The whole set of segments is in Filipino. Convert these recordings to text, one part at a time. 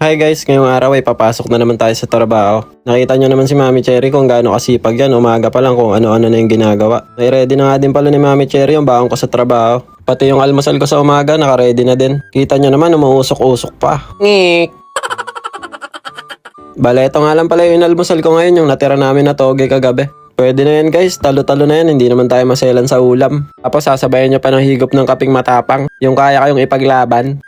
Hi guys, ngayong araw ay papasok na naman tayo sa trabaho. Nakita nyo naman si Mami Cherry kung gaano kasipag yan. Umaga pa lang kung ano-ano na yung ginagawa. May ready na nga din pala ni Mami Cherry yung baon ko sa trabaho. Pati yung almusal ko sa umaga, naka-ready na din. Kita nyo naman, umuusok-usok pa. Ngik! Bale, ito nga lang pala yung almusal ko ngayon, yung natira namin na toge kagabi. Pwede na yan guys, talo-talo na yan, hindi naman tayo maselan sa ulam. Tapos sasabayan nyo pa ng higop ng kaping matapang, yung kaya kayong ipaglaban.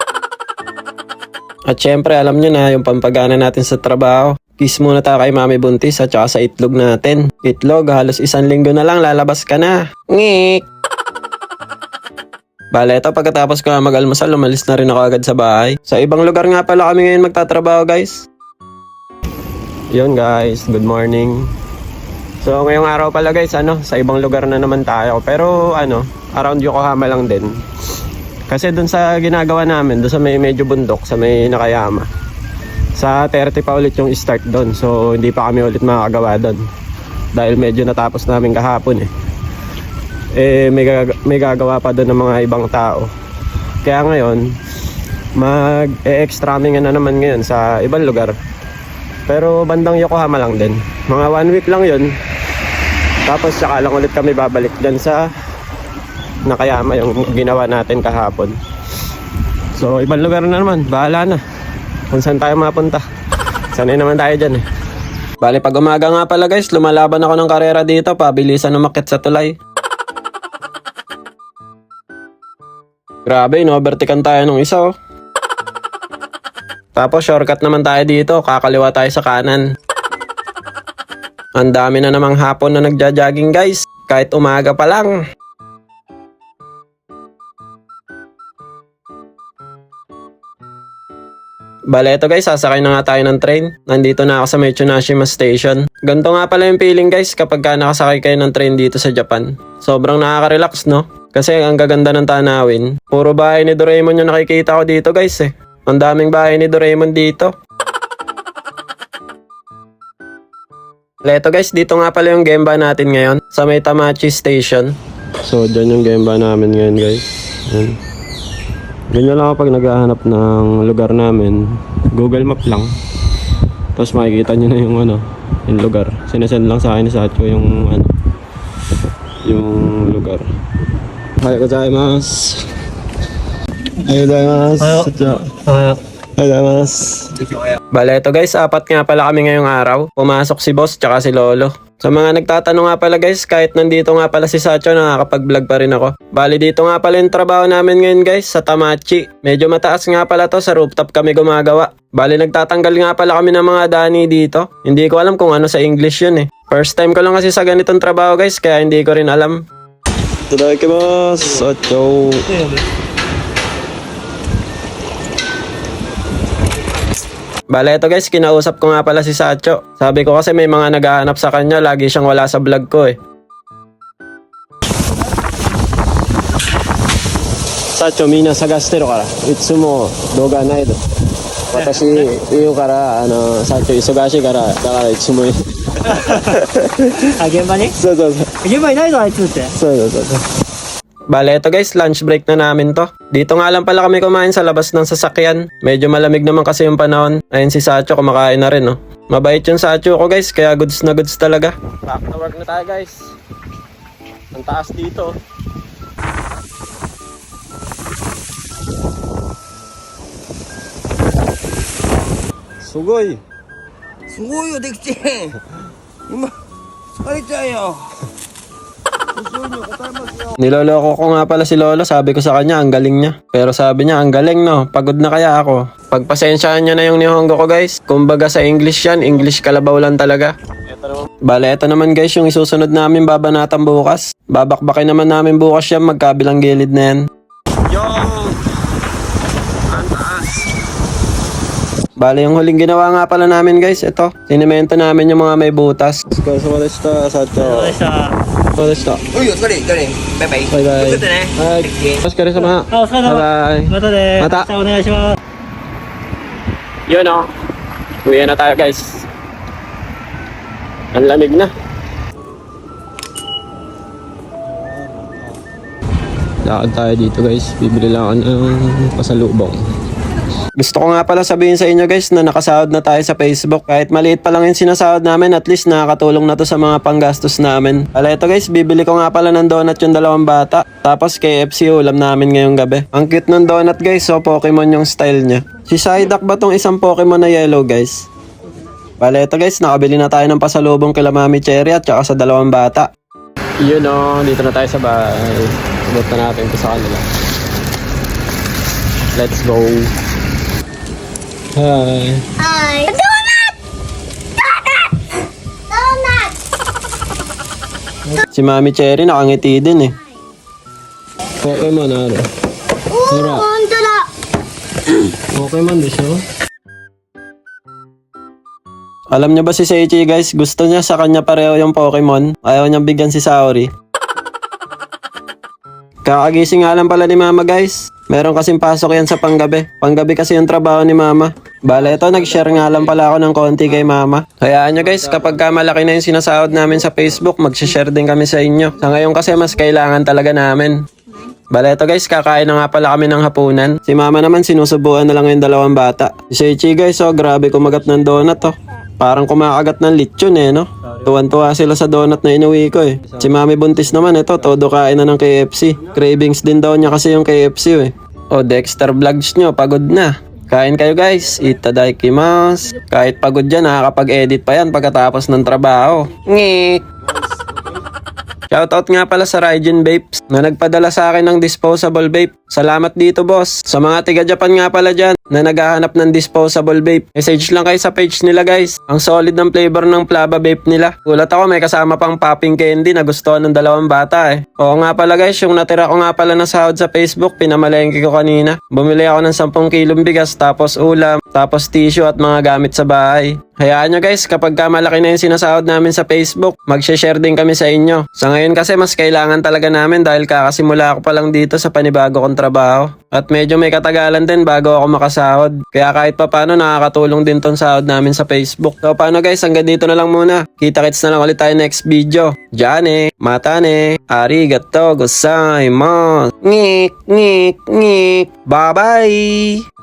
At syempre, alam nyo na yung pampagana natin sa trabaho. Kiss muna tayo kay Mami Buntis at saka sa itlog natin. Itlog, halos isang linggo na lang, lalabas ka na. Ngik! Bale, ito pagkatapos ko nga mag-almusal, umalis na rin ako agad sa bahay. Sa ibang lugar nga pala kami ngayon magtatrabaho guys. Yun guys, good morning. So ngayong araw pala guys, ano, sa ibang lugar na naman tayo. Pero ano, around Yokohama lang din. Kasi dun sa ginagawa namin, dun sa may medyo bundok, sa may Nakayama. Sa 30 pa ulit yung start doon. So hindi pa kami ulit makakagawa doon. Dahil medyo natapos namin kahapon eh. Eh may, gag- may gagawa pa doon ng mga ibang tao. Kaya ngayon, mag-e-extra na naman ngayon sa ibang lugar. Pero bandang Yokohama lang din. Mga one week lang yun. Tapos saka lang ulit kami babalik dyan sa Nakayama yung ginawa natin kahapon. So ibang lugar na naman, bahala na. Kung saan tayo mapunta. Sanay naman tayo dyan eh. Bale pag umaga nga pala guys, lumalaban ako ng karera dito, pabilisan umakit sa tulay. Grabe, inovertikan tayo nung isa oh. Tapos shortcut naman tayo dito, kakaliwa tayo sa kanan. Ang dami na namang hapon na nagja-jogging guys, kahit umaga pa lang. Bale, ito guys, sasakay na nga tayo ng train. Nandito na ako sa Mechunashima Station. Ganto nga pala yung feeling guys kapag ka nakasakay kayo ng train dito sa Japan. Sobrang nakaka-relax, no? Kasi ang gaganda ng tanawin. Puro bahay ni Doraemon yung nakikita ko dito guys eh. Ang daming bahay ni Doraemon dito. Leto guys, dito nga pala yung gemba natin ngayon sa may Tamachi Station. So, dyan yung gemba namin ngayon guys. Yan. Ganyan lang ako pag naghahanap ng lugar namin. Google Map lang. Tapos makikita nyo na yung ano, yung lugar. Sinasend lang sa akin ni Sacho yung ano, yung lugar. Hi, gozaimasu. Hi, gozaimasu. Sacho. Hi, gozaimasu. Bale, ito guys, apat nga pala kami ngayong araw. Pumasok si boss tsaka si lolo. Sa mga nagtatanong nga pala guys, kahit nandito nga pala si Sacho, nakakapag-vlog pa rin ako. Bali dito nga pala yung trabaho namin ngayon guys, sa Tamachi. Medyo mataas nga pala to, sa rooftop kami gumagawa. Bali nagtatanggal nga pala kami ng mga dani dito. Hindi ko alam kung ano sa English yun eh. First time ko lang kasi sa ganitong trabaho guys, kaya hindi ko rin alam. Itadakimasu, Sacho. Bale, ito guys, kinausap ko nga pala si Sacho. Sabi ko kasi may mga naghahanap sa kanya, lagi siyang wala sa vlog ko eh. Sacho, mina sagashite ro kara. Itsumo doga nai do. Watashi, iyo kara, ano, Sacho, isogashi kara, dakara itsumo あ、現場にそうそうそう。現場いないぞ、あいつって。 So, so, so, so. Bale, ito guys, lunch break na namin to. Dito nga lang pala kami kumain sa labas ng sasakyan. Medyo malamig naman kasi yung panahon. Ayun si Sacho, kumakain na rin, no. Mabait yung Sacho ko guys, kaya goods na goods talaga. Back to work na tayo guys. Ang taas dito. Sugoy! すごいよ、できて。今、疲れちゃうよ。 Niloloko ko nga pala si Lolo, sabi ko sa kanya, ang galing niya. Pero sabi niya, ang galing no, pagod na kaya ako. Pagpasensyahan niyo na yung Nihongo ko guys. Kumbaga sa English yan, English kalabaw lang talaga. Bale, eto naman guys yung isusunod namin babanatan bukas. Babakbakin naman namin bukas yan, magkabilang gilid na yan. Yo! Ang taas! Bale, yung huling ginawa nga pala namin guys, ito. Sinimento namin yung mga may butas. Guys, wala siya sa どうでした。そうでした。おいよ、疲れ、疲れ。バイバイ。バイバイ。気をつけてね。はい。お疲れ様。あ、お疲れ様。バイバイ。またね。また明日お願いします。 Yun o. Uwi na tayo guys. Ang lamig na. Lakad tayo dito guys. Bibili lang ako ng pasalubong. Gusto ko nga pala sabihin sa inyo guys na nakasahod na tayo sa Facebook. Kahit maliit pa lang yung sinasahod namin, at least nakakatulong na to sa mga panggastos namin. Ala ito guys, bibili ko nga pala ng donut yung dalawang bata. Tapos KFC ulam namin ngayong gabi. Ang cute ng donut guys, so Pokemon yung style niya. Si Psyduck ba tong isang Pokemon na yellow guys? Bale ito guys, nakabili na tayo ng pasalubong kila Mami Cherry at saka sa dalawang bata. Yun o, dito na tayo sa bahay. Subot na natin ito sa kanila. Let's go. Hi. Hi. Donut! Donut! Donut! Si Mami Cherry nakangiti din eh. Pokemon ano? Oo, Tara. hondo na. Pokemon de siya. Alam niya ba si Seiichi guys, gusto niya sa kanya pareho yung Pokemon. Ayaw niyang bigyan si Saori. Kakagising nga lang pala ni Mama guys. Meron kasing pasok yan sa panggabi. Panggabi kasi yung trabaho ni Mama. Bale, ito, nag-share nga lang pala ako ng konti kay Mama. Hayaan nyo guys, kapag ka malaki na yung sinasahod namin sa Facebook, mag-share din kami sa inyo. Sa ngayon kasi mas kailangan talaga namin. Bale, ito guys, kakain na nga pala kami ng hapunan. Si mama naman sinusubuan na lang yung dalawang bata. Si Seichi guys, oh, grabe kumagat ng donut oh. Parang kumakagat ng lechon eh, no? Tuwan-tuwa sila sa donut na inuwi ko eh. Si mami buntis naman, ito, todo kain na ng KFC. Cravings din daw niya kasi yung KFC eh. O, Dexter Vlogs nyo, pagod na. Kain kayo guys, itadakimasu. Kahit pagod dyan, nakakapag-edit pa yan pagkatapos ng trabaho. Ngik! Shoutout nga pala sa Raijin Vapes na nagpadala sa akin ng disposable vape. Salamat dito boss. Sa mga tiga Japan nga pala dyan na naghahanap ng disposable vape. Message lang kayo sa page nila guys. Ang solid ng flavor ng Plava vape nila. Gulat ako may kasama pang popping candy na gusto ng dalawang bata eh. Oo nga pala guys, yung natira ko nga pala na sahod sa Facebook, pinamalengke ko kanina. Bumili ako ng 10 kilong bigas tapos ulam, tapos tissue at mga gamit sa bahay. Hayaan nyo guys, kapag ka malaki na yung sinasahod namin sa Facebook, mag-share din kami sa inyo. Sa ngayon kasi mas kailangan talaga namin dahil kakasimula ako pa lang dito sa panibago kong trabaho. At medyo may katagalan din bago ako makasahod. Kaya kahit pa paano nakakatulong din tong sahod namin sa Facebook. So paano guys, hanggang dito na lang muna. Kita-kits na lang ulit tayo next video. Jane, matane, arigato gozaimasu. Ngik, ngik, ngik. Bye-bye!